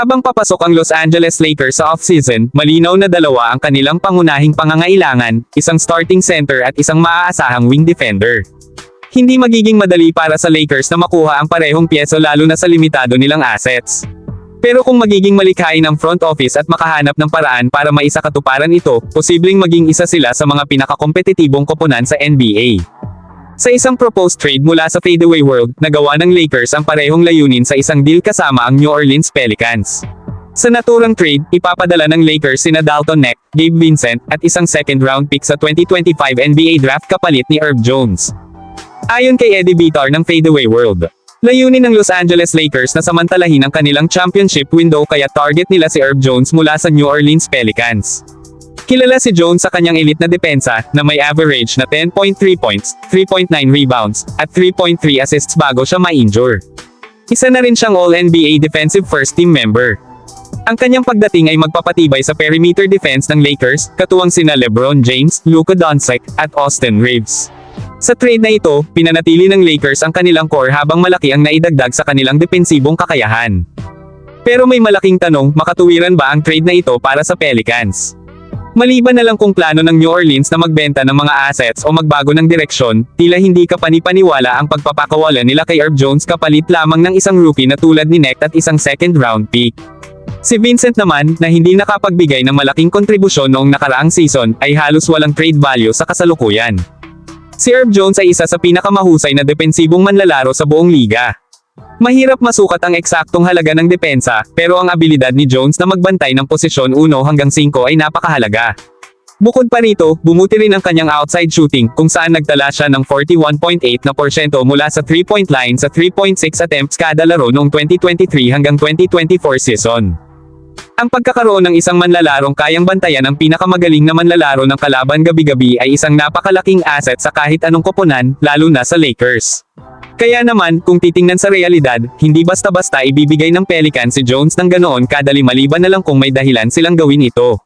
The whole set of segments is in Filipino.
Habang papasok ang Los Angeles Lakers sa offseason, malinaw na dalawa ang kanilang pangunahing pangangailangan, isang starting center at isang maaasahang wing defender. Hindi magiging madali para sa Lakers na makuha ang parehong pyeso lalo na sa limitado nilang assets. Pero kung magiging malikhain ang front office at makahanap ng paraan para maisakatuparan ito, posibleng maging isa sila sa mga pinakakompetitibong koponan sa NBA. Sa isang proposed trade mula sa fadeaway world, nagawa ng Lakers ang parehong layunin sa isang deal kasama ang New Orleans Pelicans. Sa naturang trade, ipapadala ng Lakers sina Dalton Neck, Gabe Vincent, at isang second round pick sa 2025 NBA draft kapalit ni Herb Jones. Ayon kay Eddie Bitar ng Fadeaway World, layunin ng Los Angeles Lakers na samantalahin ang kanilang championship window kaya target nila si Herb Jones mula sa New Orleans Pelicans. Kilala si Jones sa kanyang elite na depensa na may average na 10.3 points, 3.9 rebounds, at 3.3 assists bago siya ma-injure. Isa na rin siyang All-NBA Defensive First Team member. Ang kanyang pagdating ay magpapatibay sa perimeter defense ng Lakers, katuwang sina LeBron James, Luka Doncic, at Austin Reeves. Sa trade na ito, pinanatili ng Lakers ang kanilang core habang malaki ang naidagdag sa kanilang depensibong kakayahan. Pero may malaking tanong, makatuwiran ba ang trade na ito para sa Pelicans? Maliban na lang kung plano ng New Orleans na magbenta ng mga assets o magbago ng direksyon, tila hindi ka panipaniwala ang pagpapakawala nila kay Herb Jones kapalit lamang ng isang rookie na tulad ni Neck at isang second round pick. Si Vincent naman, na hindi nakapagbigay ng malaking kontribusyon noong nakaraang season, ay halos walang trade value sa kasalukuyan. Si Herb Jones ay isa sa pinakamahusay na depensibong manlalaro sa buong liga. Mahirap masukat ang eksaktong halaga ng depensa, pero ang abilidad ni Jones na magbantay ng posisyon 1 hanggang 5 ay napakahalaga. Bukod pa rito, bumuti rin ang kanyang outside shooting, kung saan nagtala siya ng 41.8 na porsyento mula sa 3-point line sa 3.6 attempts kada laro noong 2023 hanggang 2024 season. Ang pagkakaroon ng isang manlalarong kayang bantayan ang pinakamagaling na manlalaro ng kalaban gabi-gabi ay isang napakalaking asset sa kahit anong koponan, lalo na sa Lakers. Kaya naman, kung titingnan sa realidad, hindi basta-basta ibibigay ng Pelican si Jones ng ganoon kadali maliban na lang kung may dahilan silang gawin ito.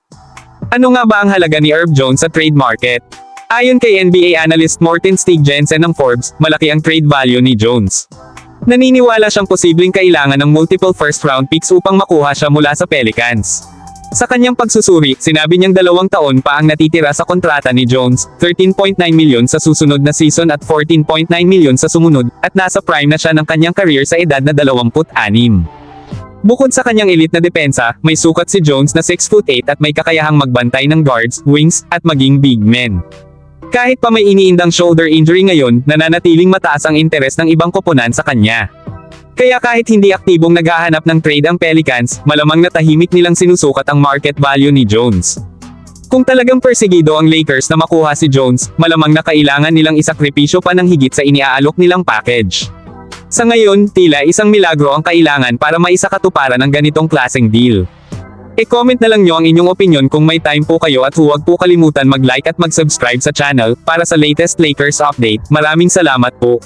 Ano nga ba ang halaga ni Herb Jones sa trade market? Ayon kay NBA analyst Morten Stig Jensen ng Forbes, malaki ang trade value ni Jones. Naniniwala siyang posibleng kailangan ng multiple first round picks upang makuha siya mula sa Pelicans. Sa kanyang pagsusuri, sinabi niyang dalawang taon pa ang natitira sa kontrata ni Jones, 13.9 milyon sa susunod na season at 14.9 milyon sa sumunod, at nasa prime na siya ng kanyang career sa edad na 26. Bukod sa kanyang elite na depensa, may sukat si Jones na 6'8 at may kakayahang magbantay ng guards, wings, at maging big men. Kahit pa may iniindang shoulder injury ngayon, nananatiling mataas ang interes ng ibang koponan sa kanya. Kaya kahit hindi aktibong naghahanap ng trade ang Pelicans, malamang na tahimik nilang sinusukat ang market value ni Jones. Kung talagang persegido ang Lakers na makuha si Jones, malamang na kailangan nilang isakripisyo pa ng higit sa iniaalok nilang package. Sa ngayon, tila isang milagro ang kailangan para maisakatuparan ng ganitong klaseng deal. E-comment na lang nyo ang inyong opinion kung may time po kayo at huwag po kalimutan mag-like at mag-subscribe sa channel para sa latest Lakers update. Maraming salamat po.